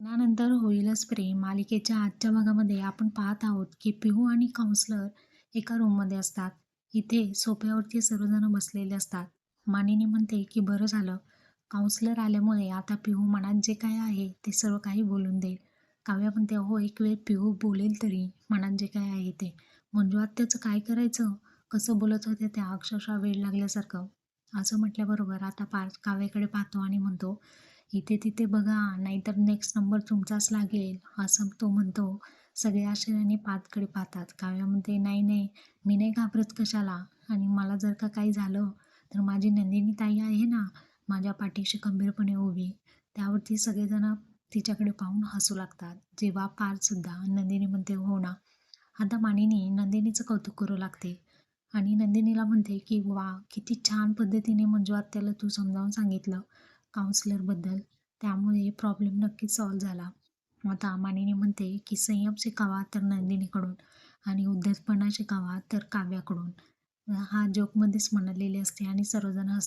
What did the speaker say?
लग्नानंतर होईलच प्रेम मालिकेच्या आजच्या भागामध्ये आपण पाहत आहोत की पिहू आणि काउन्सलर एका रूममध्ये असतात. इथे सोप्यावरती सर्वजण बसलेले असतात. मानिनी म्हणते की बरं झालं काउन्सलर आल्यामुळे आता पिहू मनात जे काय आहे ते सर्व काही बोलून देईल. काव्या म्हणते हो एक वेळ पिहू बोलेल तरी मनात जे काय आहे ते. मंजू आत्याचं काय करायचं? कसं बोलत होते त्या अक्षरशः वेळ लागल्यासारखं. असं म्हटल्याबरोबर आता पार काव्याकडे पाहतो आणि म्हणतो इथे तिथे बघा नाहीतर नेक्स्ट नंबर तुमचाच लागेल असं तो म्हणतो. सगळे आश्चर्याने पातकडे पाहतात. काव्या म्हणते नाही नाही मी नाही घाबरत कशाला आणि मला जर का काही झालं तर माझी नंदिनी ताई आहे ना माझ्या पाठीशी खंबीरपणे उभी. त्यावरती सगळेजण तिच्याकडे पाहून हसू लागतात. जेव्हा पारसुद्धा नंदिनी म्हणते हो ना. आता मानिनी नंदिनीचं कौतुक करू लागते आणि नंदिनीला म्हणते की वा किती छान पद्धतीने मंजू त्याला तू समजावून सांगितलं काउन्सिलरबद्दल त्यामुळे प्रॉब्लेम नक्कीच सॉल्व्ह झाला. आता मानिनी म्हणते की संयम शिकावा तर नंदिनीकडून आणि उद्धटपणा शिकावा तर काव्याकडून. हा जोकमध्येच म्हणालेली असते आणि सर्वजण हस